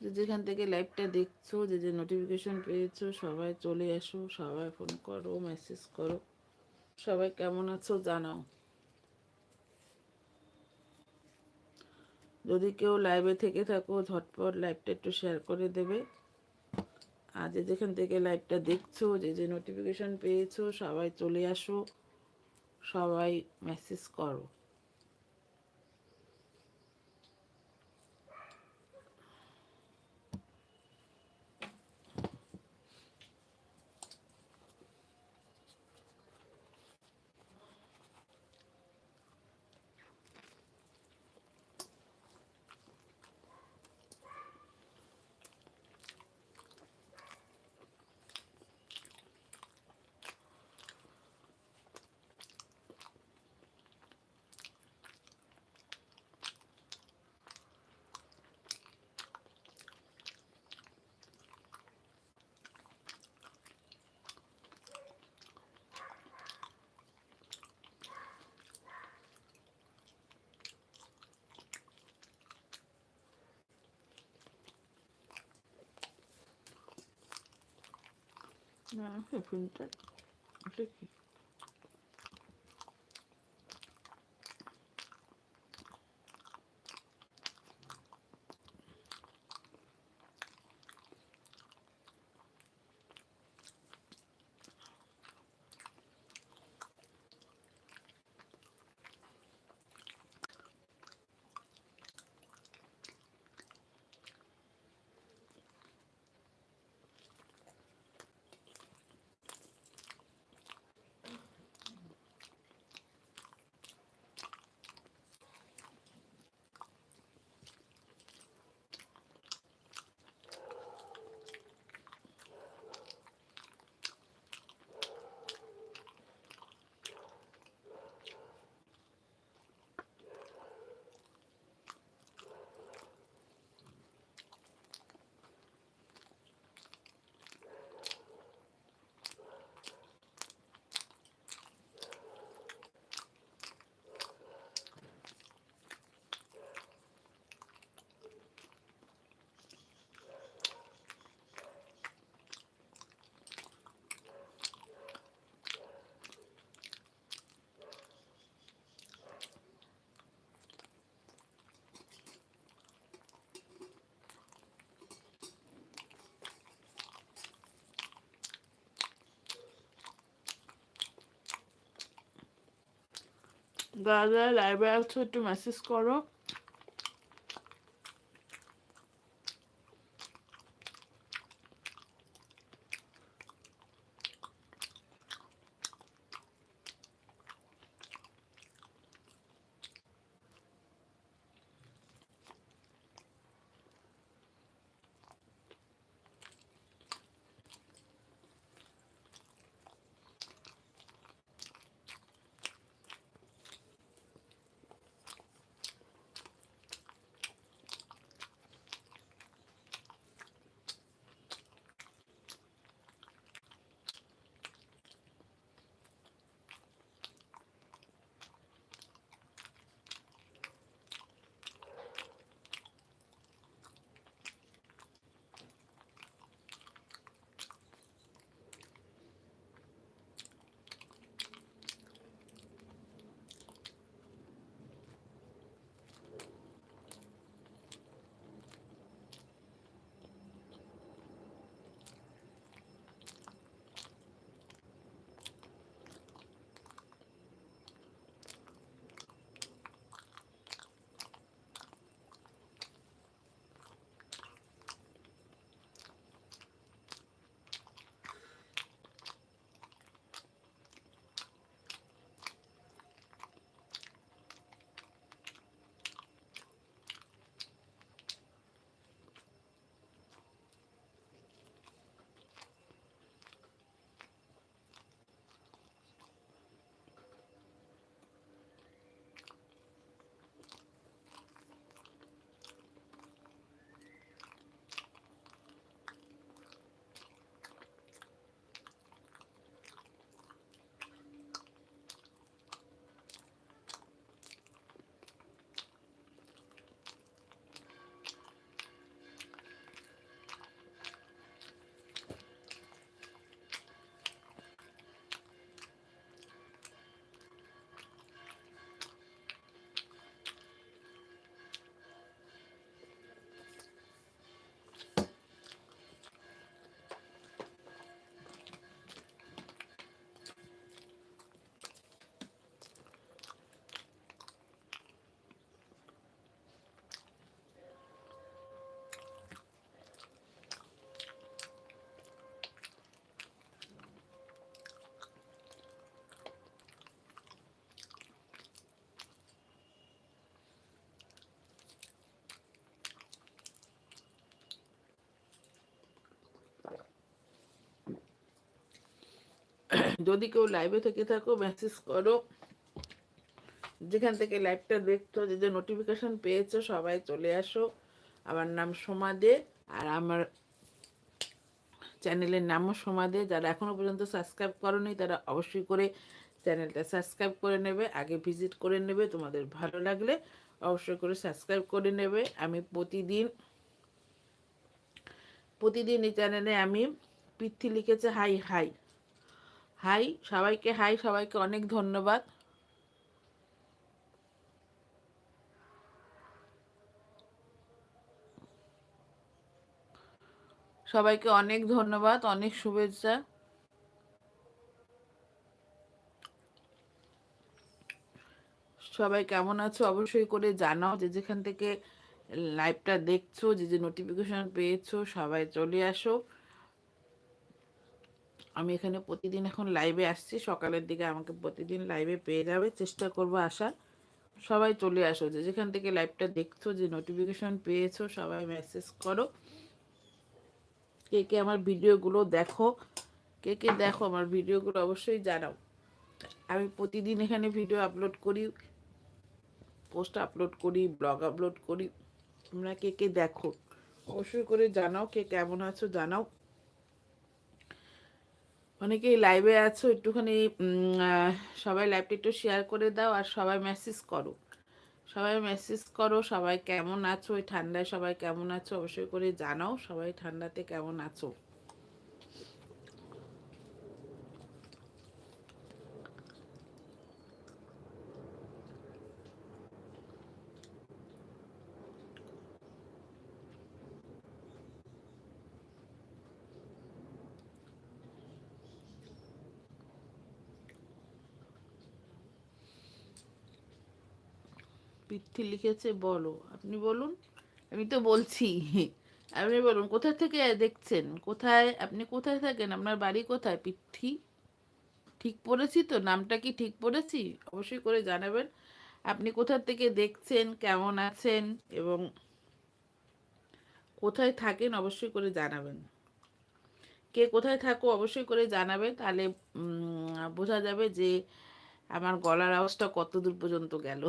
যে যেখান থেকে লাইভটা দেখছ, যে যে নোটিফিকেশন পেয়েছ, সবাই চলে এসো, সবাই ফোন করো মেসেজ করো। সবাই কেমন আছো জানাও। যদি কেউ লাইভে থেকে থাকো, ঝটপট লাইভটা একটু শেয়ার করে দেবে। আর যে যেখান থেকে লাইভটা দেখছ, যে যে নোটিফিকেশন পেয়েছ, সবাই চলে আসো, সবাই মেসেজ করো। না ফোনটা ওটা কি দাদা লাইভে আছো একটু মেসেজ করো। যদি কেউ লাইভে থেকে থাকো মেসেজ করো। যেখান থেকে লাইভটা দেখছ, যে যে নোটিফিকেশন পেয়েছ, সবাই চলে আসো। আমার নাম সোমা দে, আর আমার চ্যানেলের নামও সোমা দে। যারা এখনও পর্যন্ত সাবস্ক্রাইব করোনি, তারা অবশ্যই করে চ্যানেলটা সাবস্ক্রাইব করে নেবে। আগে ভিজিট করে নেবে, তোমাদের ভালো লাগলে অবশ্যই করে সাবস্ক্রাইব করে নেবে। আমি প্রতিদিন প্রতিদিন এই চ্যানেলে আমি পৃথ্বী লিখেছে হাই হাই হাই, সবাইকে হাই, সবাইকে অনেক ধন্যবাদ। সবাইকে অনেক ধন্যবাদ, অনেক শুভেচ্ছা। সবাই কেমন আছো অবশ্যই করে জানাও যে যেখান থেকে লাইভটা দেখছ, যে যে নোটিফিকেশন পেয়েছ, সবাই চলে আসো। আমি এখানে প্রতিদিন এখন লাইভে আসছি। সকালের দিকে আমাকে প্রতিদিন লাইভে পেয়ে যাবে। চেষ্টা করব আসার সবাই চলে আসো। যে যেখান থেকে লাইভটা দেখছ, যে নোটিফিকেশন পেয়েছ, সবাই মেসেজ করো। কে কে আমার ভিডিওগুলো দেখো, কে কে দেখো আমার ভিডিওগুলো অবশ্যই জানাও। আমি প্রতিদিন এখানে ভিডিও আপলোড করি পোস্ট আপলোড করি ব্লগ আপলোড করি। তোমরা কে কে দেখো? অবশ্যই করে জানাও কে কেমন আছো, জানাও। অনেকেই লাইভে আছো, একটুখানি সবাই লাইভটা একটু শেয়ার করে দাও আর সবাই মেসেজ করো। সবাই মেসেজ করো, সবাই কেমন আছো? ওই ঠান্ডায় সবাই কেমন আছো? অবশ্যই করে জানাও, সবাই ঠান্ডাতে কেমন আছো? পিথি লিখেছে, বলো। আপনি বলুন, আমি তো বলছি। আপনি বলুন, কোথা থেকে দেখছেন? কোথায়, আপনি কোথায় থাকেন? আপনার বাড়ি কোথায়? পিথি ঠিক পড়েছি তো? নামটা কি ঠিক পড়েছি? অবশ্যই করে জানাবেন। আপনি কোথা থেকে দেখছেন? কেমন আছেন? এবং কোথায় থাকেন? অবশ্যই করে জানাবেন। কে কোথায় থাকো? অবশ্যই করে জানাবে। তাহলে বোঝা যাবে যে আমার গলার আওয়াজটা কত দূর পর্যন্ত গেল।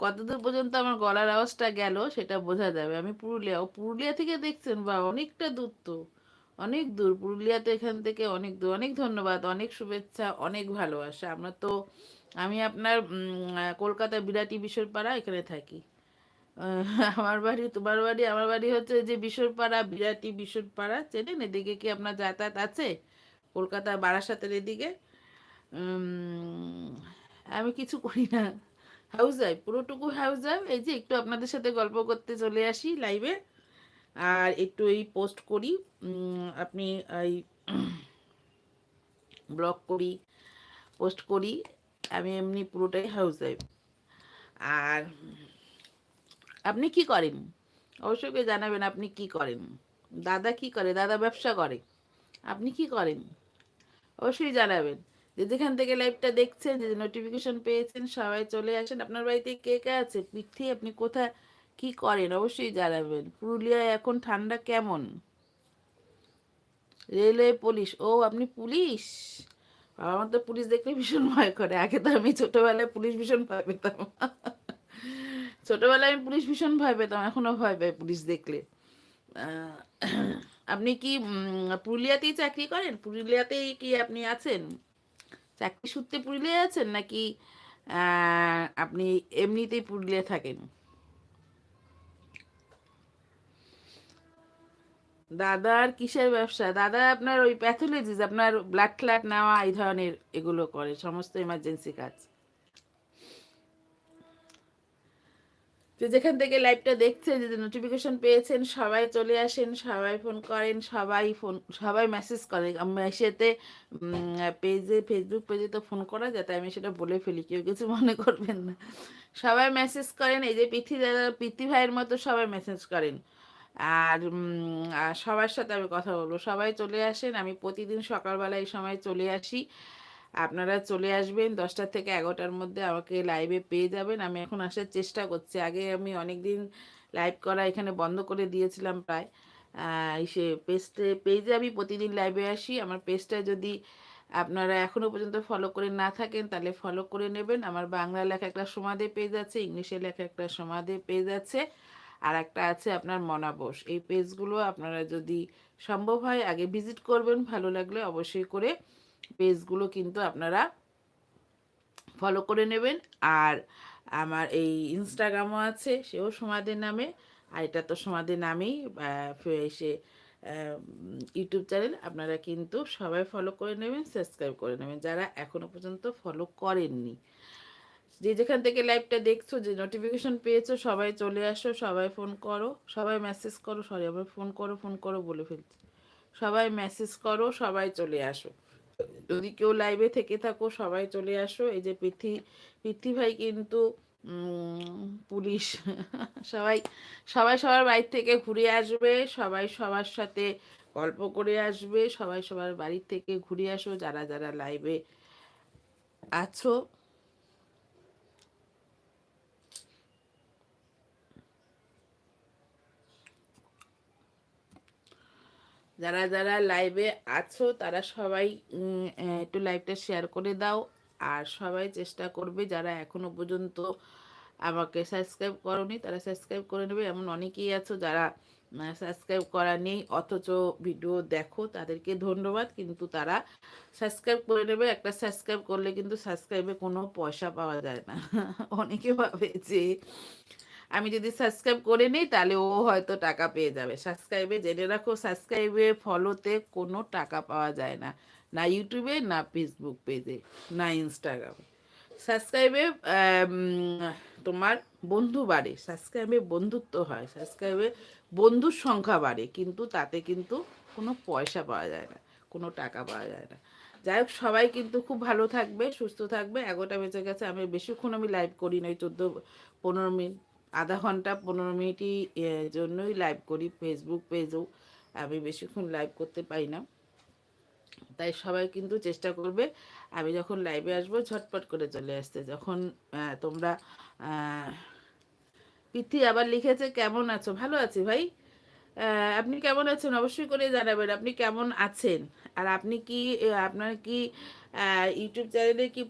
কতদূর পর্যন্ত আমার গলার আওয়াজটা গেল সেটা বোঝা যাবে। আমি পুরুলিয়া, ও পুরুলিয়া থেকে দেখছেন বা অনেকটা দূর তো, অনেক দূর। পুরুলিয়াতে এখান থেকে অনেক দূর। অনেক ধন্যবাদ, অনেক শুভেচ্ছা, অনেক ভালোবাসা। আমরা তো, আমি আপনার কলকাতা বিরাটি বিশ্বরপাড়া এখানে থাকি। আমার বাড়ি, তোমার বাড়ি, আমার বাড়ি হচ্ছে যে বিশ্বরপাড়া বিরাটি বিশ্বরপাড়া চেনেন? এদিকে কি আপনার যাতায়াত আছে? কলকাতা বারাসাতের এদিকে? আমি কিছু করি না। ওয়াইফ পুরোটুকু ওয়াইফ এই যে একটু আপনাদের সাথে গল্প করতে চলে আসি লাইভে আর একটু এই পোস্ট করি আপনি এই ব্লগ করি পোস্ট করি, আমি এমনি পুরোটাই ওয়াইফ আর আপনি কি করেন? অবশ্যই জানাবেন আপনি কি করেন? দাদা কি করে? দাদা ব্যবসা করে। আপনি কি করেন? অবশ্যই জানাবেন। যে যেখান থেকে লাইভটা দেখছেন, যে নোটিফিকেশন পেয়েছেন, সবাই চলে আসেন। আপনার বাড়িতে কে কে আছে? পিঠি আপনি কোথায়? কি করেন? অবশ্যই জানাবেন। পুরুলিয়ায় এখন ঠান্ডা কেমন? Railway police. ও, আপনি পুলিশ? বাবা আমার তো পুলিশ দেখলে ভীষণ ভয় করে। আগে তো আমি ছোটবেলায় পুলিশ ভীষণ ভয় পেতাম। ছোটবেলায় আমি পুলিশ ভীষণ ভয় পেতাম, এখনও ভয় পাই পুলিশ দেখলে। আপনি কি পুরুলিয়াতেই চাকরি করেন? পুরুলিয়াতেই কি আপনি আছেন? চাকরি সূত্রে পুরুলিয়া আছেন নাকি আপনি এমনিতেই পুরুলিয়া থাকেন? দাদার কিসের ব্যবসা? দাদা আপনার ওই প্যাথোলজিস আপনার ব্লাড ক্লাট নেওয়া, এই ধরনের এগুলো করে, সমস্ত এমার্জেন্সি কাজ। যে যেখান থেকে লাইভটা দেখছেন, যে নোটিফিকেশন পেয়েছেন, সবাই চলে আসেন, সবাই ফোন করেন, সবাই ফোন সবাই মেসেজ করেন মেসেতে পেজে ফেসবুক পেজে তো ফোন করা যায়, তাই আমি সেটা বলে ফেলি, কেউ কিছু মনে করবেন না। সবাই মেসেজ করেন, এই যে পিথি দাদা, পিথি ভাইয়ের মতো সবাই মেসেজ করেন। আর সবার সাথে আমি কথা বলব। সবাই চলে আসেন, আমি প্রতিদিন সকালবেলা এই সময় চলে আসি। আপনারা চলে আসবেন দশটা থেকে এগারোটার মধ্যে আমাকে লাইভে পেয়ে যাবেন। আমি এখন আসার চেষ্টা করছি। আগে আমি অনেক দিন লাইভ করা এখানে বন্ধ করে দিয়েছিলাম প্রায়। সে পেজটে পেজে আমি প্রতিদিন লাইভে আসি। আমার পেজটা যদি আপনারা এখনও পর্যন্ত ফলো করে না থাকেন, তাহলে ফলো করে নেবেন। আমার বাংলা লেখা একটা সমাধি পেজ আছে ইংলিশে লেখা একটা সমাধি পেজ আছে আর একটা আছে আপনার মনাবোস। এই পেজগুলো আপনারা যদি সম্ভব হয় আগে ভিজিট করবেন, ভালো লাগলে অবশ্যই করে পেজগুলো কিন্তু আপনারা ফলো করে নেবেন। আর আমার এই ইনস্টাগ্রামও আছে, সেও সমাধির নামে। আর এটা তো সমাধির নামেই সে ইউটিউব চ্যানেল, আপনারা কিন্তু সবাই ফলো করে নেবেন সাবস্ক্রাইব করে নেবেন। যারা এখনও পর্যন্ত ফলো করেননি। যে যেখান থেকে লাইভটা দেখছ, যে নোটিফিকেশন পেয়েছ, সবাই চলে আসো, সবাই ফোন করো, সবাই মেসেজ করো সরি আবার ফোন করো ফোন করো বলে ফেলছি। সবাই মেসেজ করো, সবাই চলে আসো। যদি কেউ লাইভে থেকে থাকো, সবাই চলে আসো। এই যে পৃথি পৃথি ভাই কিন্তু পুলিশ। সবাই সবাই সবার বাড়ির থেকে ঘুরে আসবে, সবাই সবার সাথে গল্প করে আসবে, সবাই সবার বাড়ির থেকে ঘুরে আসো, যারা যারা লাইভে আছো। যারা যারা লাইভে আছো, তারা সবাই একটু লাইভটা শেয়ার করে দাও। আর সবাই চেষ্টা করবে, যারা এখনও পর্যন্ত আমাকে সাবস্ক্রাইব করনি, তারা সাবস্ক্রাইব করে নেবে। এমন অনেকেই আছো যারা সাবস্ক্রাইব করা নেই, অথচ ভিডিও দেখো, তাদেরকে ধন্যবাদ। কিন্তু তারা সাবস্ক্রাইব করে নেবে। একটা সাবস্ক্রাইব করলে কিন্তু সাবস্ক্রাইবে কোনো পয়সা পাওয়া যায় না। অনেকে ভাবে যে আমি যদি সাবস্ক্রাইব করে নিই, তাহলে ও হয়তো টাকা পেয়ে যাবে। সাবস্ক্রাইবে জেনে রাখো সাবস্ক্রাইবে ফলোতে কোনো টাকা পাওয়া যায় না। না ইউটিউবে না ফেসবুক পেজে না ইনস্টাগ্রামে সাবস্ক্রাইবে তোমার বন্ধু বাড়ে। সাবস্ক্রাইবে বন্ধুত্ব হয়। সাবস্ক্রাইবে বন্ধুর সংখ্যা বাড়ে, কিন্তু তাতে কিন্তু কোনো পয়সা পাওয়া যায় না, কোনো টাকা পাওয়া যায় না। যাই হোক, সবাই কিন্তু খুব ভালো থাকবে, সুস্থ থাকবে। এগারোটা বেঁচে গেছে, আমি বেশিক্ষণ আমি লাইভ করি না চোদ্দ, পনেরো মিনিট আধা ঘণ্টা পনেরো মিনিটই জন্যই লাইভ করি ফেসবুক পেজেও আমি বেশিক্ষণ লাইভ করতে পারি না। তাই সবাই কিন্তু চেষ্টা করবে, আমি যখন লাইভে আসব, ঝটপট করে চলে আসতে। যখন তোমরা পিথি আবার লিখেছে, কেমন আছো? ভালো আছি ভাই। আপনি কেমন আছেন? অবশ্যই করে জানাবেন, আপনি কেমন আছেন? আর আপনি কি আপনার কি ইউটিউব চ্যানেলে কি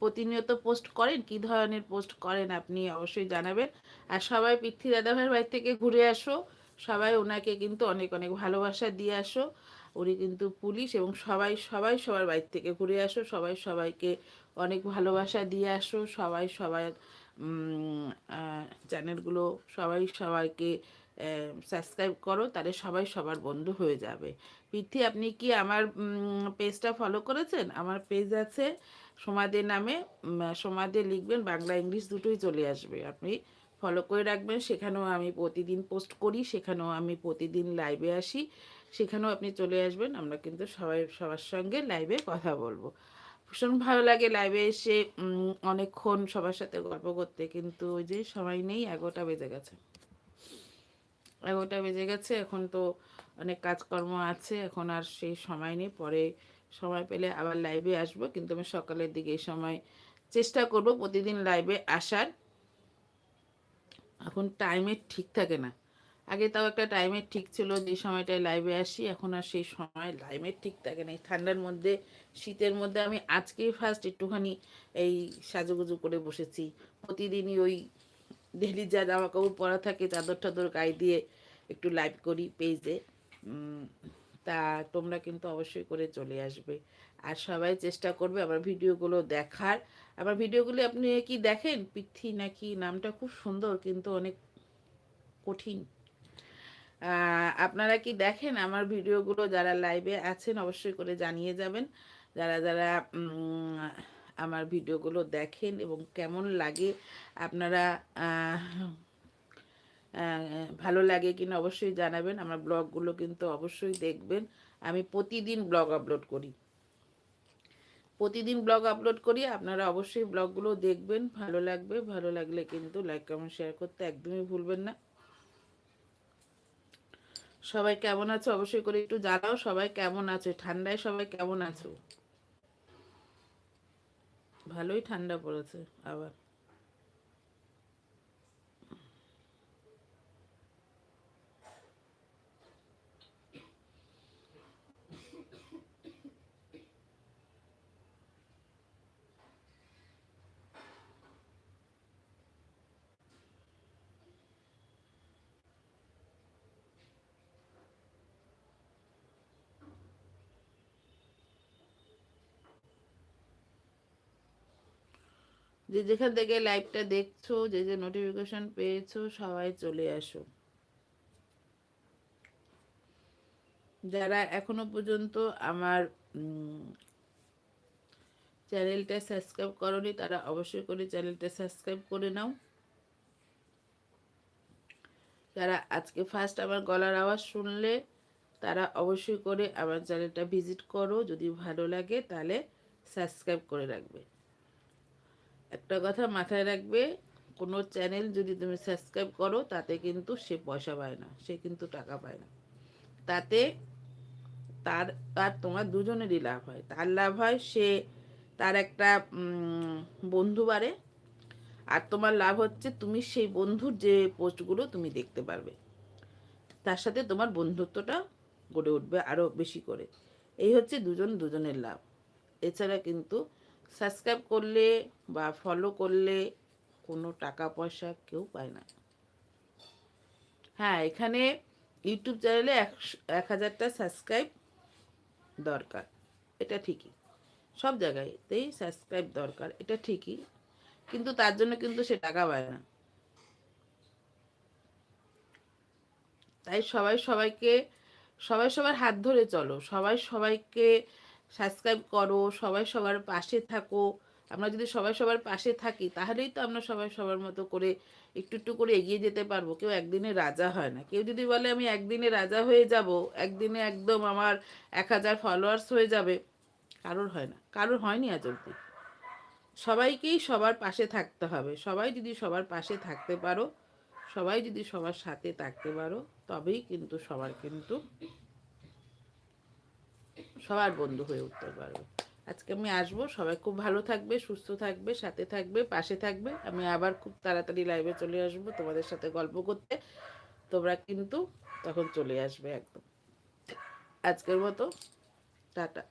প্রতিনিয়ত পোস্ট করেন? কি ধরনের পোস্ট করেন? আপনি অবশ্যই জানাবেন। আর সবাই পৃথ্বী দাদাভাইয়ের বাড়ি থেকে ঘুরে আসো। সবাই ওনাকে কিন্তু অনেক অনেক ভালোবাসা দিয়ে আসো। উনি কিন্তু পুলিশ এবং সবাই সবাই সবার বাড়ির থেকে ঘুরে আসো। সবাই সবাইকে অনেক ভালোবাসা দিয়ে আসো। সবাই সবাই চ্যানেলগুলো সবাই সবাইকে সাবস্ক্রাইব করো, তাহলে সবাই সবার বন্ধু হয়ে যাবে। পিথি, আপনি কি আমার পেজটা ফলো করেছেন? আমার পেজ আছে সমাধে নামে সমাধে লিখবেন, বাংলা, ইংলিশ দুটোই চলে আসবে। আপনি ফলো করে রাখবেন, সেখানেও আমি প্রতিদিন পোস্ট করি, সেখানেও আমি প্রতিদিন লাইভে আসি, সেখানেও আপনি চলে আসবেন, আমরা কিন্তু সবাই সবার সঙ্গে লাইভে কথা বলব। ভীষণ ভালো লাগে লাইভে এসে অনেকক্ষণ সবার সাথে গল্প করতে, কিন্তু ওই যে সময় নেই, এগারোটা বেজে গেছে। এগারোটা বেজে গেছে, এখন তো অনেক কাজকর্ম আছে, এখন আর সেই সময় নেই, পরে সময় পেলে আবার লাইভে আসব, কিন্তু আমি সকালের দিকে এই সময় চেষ্টা করব প্রতিদিন লাইভে আসার। এখন টাইমের ঠিক থাকে না। আগে তাও একটা টাইমের ঠিক ছিল যে সময়টায় লাইভে আসি, এখন আর সেই সময় লাইভের ঠিক থাকে না। এই ঠান্ডার মধ্যে, শীতের মধ্যে আমি আজকেই ফার্স্ট একটুখানি এই সাজুগুজু করে বসেছি। প্রতিদিনই ওই ডেলি যা জামা কাপড় পরা থাকে চাদর টাদর গায়ে দিয়ে একটু লাইভ করি পেজে তা তোমরা কিন্তু অবশ্যই করে চলে আসবে। আর সবাই চেষ্টা করবে আমার ভিডিওগুলো দেখার। আমার ভিডিওগুলি আপনি কি দেখেন? পিথি নাকি? নামটা খুব সুন্দর কিন্তু অনেক কঠিন। আপনারা কি দেখেন? আমার ভিডিওগুলো যারা লাইভে আছেন অবশ্যই করে জানিয়ে যাবেন। যারা যারা আমার ভিডিওগুলো দেখেন এবং কেমন লাগে আপনারা ভালো লাগে কিনা অবশ্যই জানাবেন। আমার ব্লগগুলো কিন্তু অবশ্যই দেখবেন। আমি প্রতিদিন ব্লগ আপলোড করি। প্রতিদিন ব্লগ আপলোড করি। আপনারা অবশ্যই ব্লগগুলো দেখবেন। ভালো লাগবে। ভালো লাগলে কিন্তু লাইক, কমেন্ট, শেয়ার করতে একদমই ভুলবেন না। সবাই কেমন আছো? অবশ্যই করে একটু জানাও। সবাই কেমন আছো? ঠান্ডায় সবাই কেমন আছো? ভালোই ঠান্ডা পড়েছে আবার। যে যেখান থেকে লাইভটা দেখছ, যে যে নোটিফিকেশন পেয়েছ, সবাই চলে আসো। যারা এখনও পর্যন্ত আমার চ্যানেলটা সাবস্ক্রাইব করনি, তারা অবশ্যই করে চ্যানেলটা সাবস্ক্রাইব করে নাও। যারা আজকে ফার্স্ট আমার গলার আওয়াজ শুনলে, তারা অবশ্যই করে আমার চ্যানেলটা ভিজিট করো। যদি ভালো লাগে, তাহলে সাবস্ক্রাইব করে রাখবে। একটা কথা মাথায় রাখবে, কোনো চ্যানেল যদি তুমি সাবস্ক্রাইব করো, তাতে কিন্তু সে পয়সা পায় না, সে কিন্তু টাকা পায় না। তাতে তার, আর তোমার দুজনেরই লাভ হয়। তার লাভ হয় সে তার একটা বন্ধু বাড়ে, আর তোমার লাভ হচ্ছে তুমি সেই বন্ধুর যে পোস্টগুলো তুমি দেখতে পারবে। তার সাথে তোমার বন্ধুত্বটা গড়ে উঠবে আরও বেশি করে। এই হচ্ছে দুজন দুজনের লাভ। এছাড়া কিন্তু সাবস্ক্রাইব করলে বা ফলো করলে কোনো টাকা পয়সা কেউ পায় না। হ্যাঁ এখানে ইউটিউব চ্যানেলে এক হাজারটা সাবস্ক্রাইব দরকার। এটা ঠিকই। সব জায়গায়তেই সাবস্ক্রাইব দরকার, এটা ঠিকই। কিন্তু তার জন্য কিন্তু সে টাকা পায় না। তাই সবাই সবাইকে, সবাই সবার হাত ধরে চলো। সবাই সবাইকে সাবস্ক্রাইব করো, সবাই সবার পাশে থাকো। আমরা যদি সবাই সবার পাশে থাকি, তাহলেই তো আমরা সবাই সবার মতো করে একটু একটু করে এগিয়ে যেতে পারব। কেউ একদিনে রাজা হয় না। কেউ যদি বলে, আমি একদিনে রাজা হয়ে যাব, একদিনে একদম আমার এক হাজার ফলোয়ার্স হয়ে যাবে, কারোর হয় না। কারোর হয়নি আজ অব্দি সবাইকেই সবার পাশে থাকতে হবে। সবাই যদি সবার পাশে থাকতে পারো, সবাই যদি সবার সাথে থাকতে পারো, তবেই কিন্তু সবার কিন্তু সবার বন্ধু হয়ে উঠতে পারবে। আজকে আমি আসব, সবাই খুব ভালো থাকবে, সুস্থ থাকবে, সাথে থাকবে, পাশে থাকবে। আমি আবার খুব তাড়াতাড়ি লাইভে চলে আসব তোমাদের সাথে গল্প করতে। তোমরা কিন্তু তখন চলে আসবে একদম। আজকের মতো, টাটা।